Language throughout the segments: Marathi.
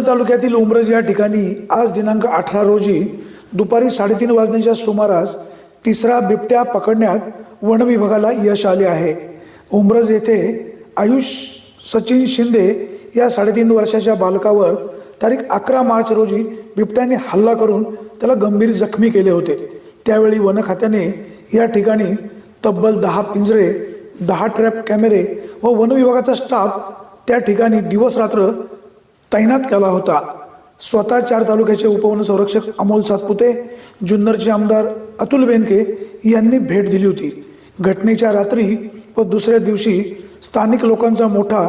तालुक्यातील उमरज या ठिकाणी आज दिनांक अठरा रोजी दुपारी साडेतीन वाजण्याच्या सुमारास तिसरा बिबट्या पकडण्यात वन विभागाला यश आले आहे. उमरज येथे आयुष सचिन शिंदे या साडेतीन वर्षाच्या बालकावर तारीख अकरा मार्च रोजी बिबट्याने हल्ला करून त्याला गंभीर जखमी केले होते. त्यावेळी वन खात्याने या ठिकाणी तब्बल दहा पिंजरे दहा ट्रॅप कॅमेरे व वन विभागाचा स्टाफ त्या ठिकाणी दिवस रात्र तैनात केला होता. स्वतः चार तालुक्याचे उपवन संरक्षक अमोल सातपुते जुन्नरचे आमदार अतुल बेनके यांनी भेट दिली होती. घटनेच्या रात्री व दुसऱ्या दिवशी स्थानिक लोकांचा मोठा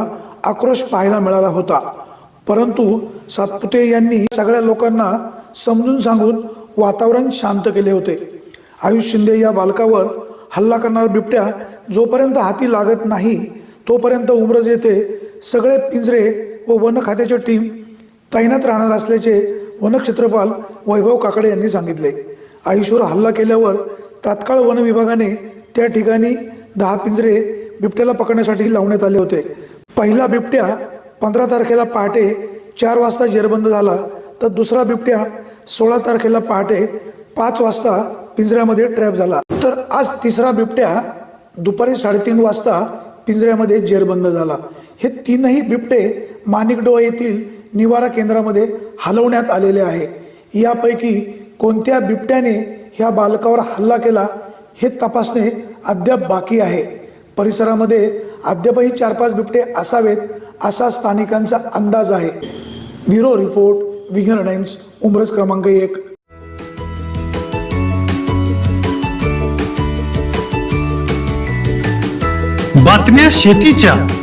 आक्रोश पाहायला मिळाला होता. परंतु सातपुते यांनी सगळ्या लोकांना समजून सांगून वातावरण शांत केले होते. आयुष शिंदे या बालकावर हल्ला करणारा बिबट्या जोपर्यंत हाती लागत नाही तोपर्यंत उमरज येथे सगळे पिंजरे व वन खात्याची टीम तैनात राहणार असल्याचे वनक्षेत्रपाल वैभव काकडे यांनी सांगितले. आयुषवर हल्ला केल्यावर तात्काळ वन विभागाने त्या ठिकाणी दहा पिंजरे बिबट्याला पकडण्यासाठी लावण्यात आले होते. पहिला बिबट्या पंधरा तारखेला पहाटे चार वाजता जेरबंद झाला तर दुसरा बिबट्या सोळा तारखेला पहाटे पाच वाजता पिंजऱ्यामध्ये ट्रॅप झाला. तर आज तिसरा बिबट्या दुपारी साडेतीन वाजता पिंजऱ्यामध्ये जेरबंद झाला. हे तीनही बिबटे माणिकडोह येथील निवारा केंद्रामध्ये हलवण्यात आलेले आहे. यापैकी कोणत्या बिबट्याने ह्या बालकावर हल्ला केला हे तपासणे अद्याप बाकी आहे. परिसरामध्ये अद्यापही चार पाच बिबटे असावेत असा स्थानिकांचा अंदाज आहे. Bureau report Vighna Times Umraj क्रमांक एक. बातम्या शेतीच्या.